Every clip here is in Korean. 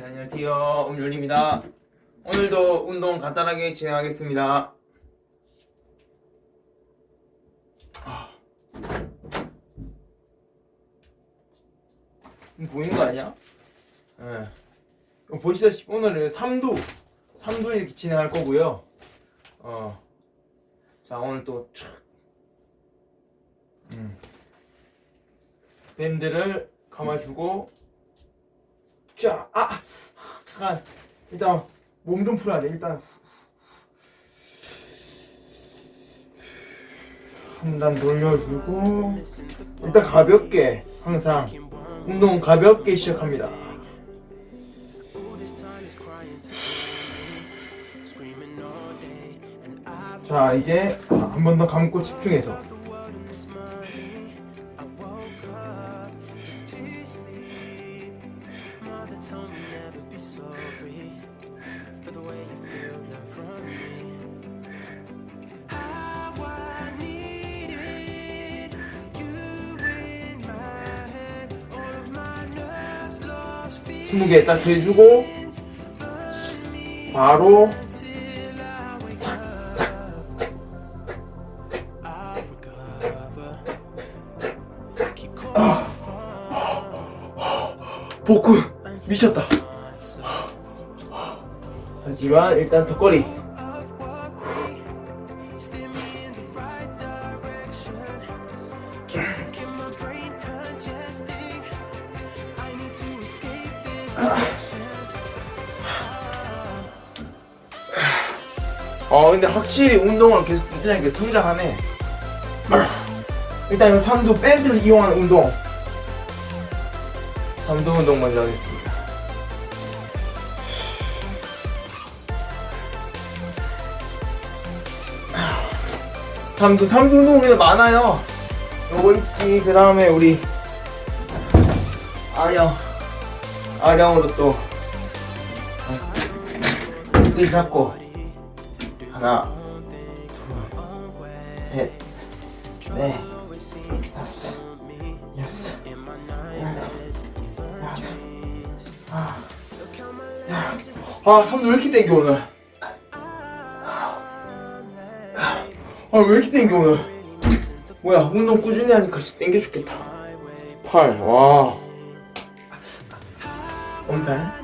네, 안녕하세요. 음률입니다. 오늘도 운동 간단하게 진행하겠습니다. 아. 보이는 거 아니야? 예. 보시다시피 오늘은 3두, 3두 이렇게 진행할 거고요. 어. 자, 오늘 또 촥. 음. 밴드를 감아주고 자, 아, 잠깐 일단 몸 좀 풀어야 돼. 일단 한 단 돌려주고 일단 가볍게 항상 운동 가볍게 시작합니다. 자, 이제 한 번 더 감고 집중해서 스무 개딱 해주고 바로 복근. 미쳤다. 하지만 일단 턱걸이. 어 근데 확실히 운동을 계속 꾸준하게 성장하네. 일단 이거 삼두 밴드를 이용한 운동. 삼두 운동 먼저 하겠습니다. 삼두 삼두 운동 근데 많아요. 요거 있지. 그 다음에 우리 아령 아령으로 또끈 잡고 하나 둘 셋 넷 다섯 여섯 아, 아, 삼도 왜 이렇게 땡겨 오늘? 아, 왜 이렇게 땡겨 오늘? 뭐야, 운동 꾸준히 하니까 진짜 땡겨 죽겠다. 팔, 와. 엄살.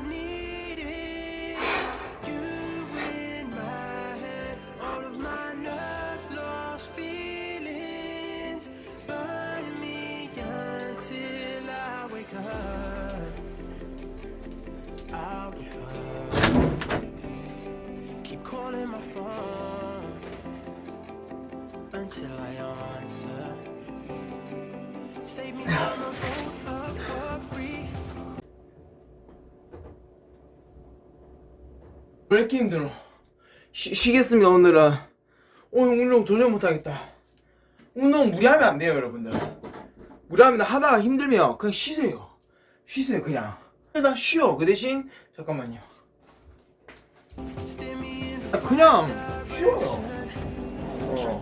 Keep calling my phone until I answer. Save me from a boat of worry. 왜 이렇게 힘들어? 쉬, 쉬겠습니다, 오늘은. 오늘 운동 도저히 못하겠다. 운동 무리하면 안 돼요, 여러분들. 무리하면 하다가 힘들면 그냥 쉬세요. 쉬세요, 그냥. 그냥 쉬어. 그 대신, 잠깐만요. 아, 그냥 쉬어요. 어.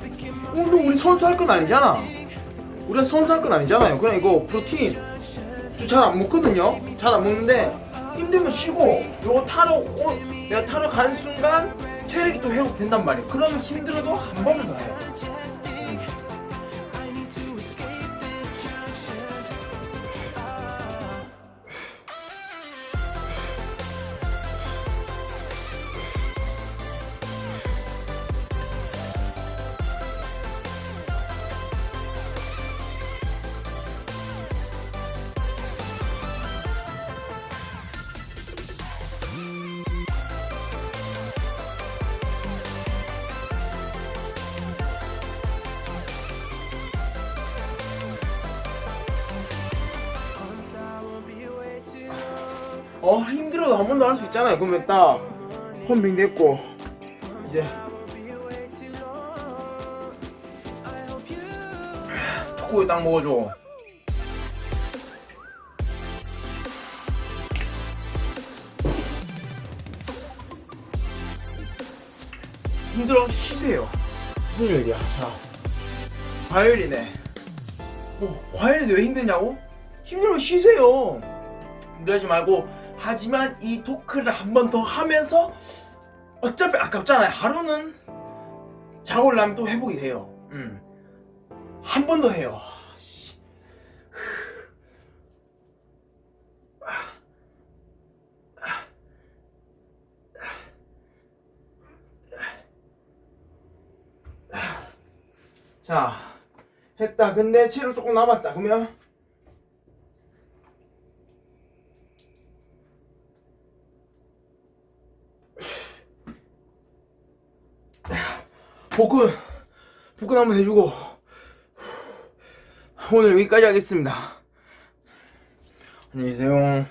운동 우리 선수 할 건 아니잖아. 우리가 선수 할 건 아니잖아요. 그냥 이거 프로틴. 저잘안 먹거든요. 잘 안 먹는데 힘들면 쉬고 요거 타러 오, 내가 타러 가는 순간 체력이 또 회복된단 말이에요. 그러면 힘들어도 한 번은 더 해요. 어 힘들어도 한 번 더 할 수 있잖아요. 그러면 딱 펌핑 됐고 이제 초코에 딱 먹어줘. 힘들어 쉬세요. 무슨 요일이야? 자, 화요일이네. 어, 화요일인데 왜 힘드냐고? 힘들면 쉬세요. 무리하지 말고 하지만 이 토크를 한 번 더 하면서 어차피 아깝잖아요. 하루는 자고 나면 또 회복이 돼요. 음. 한 번 더 해요. 자, 했다. 근데 체력 조금 남았다. 그러면 복근 복근 한번 해주고 오늘 여기까지 하겠습니다. 안녕히 계세요.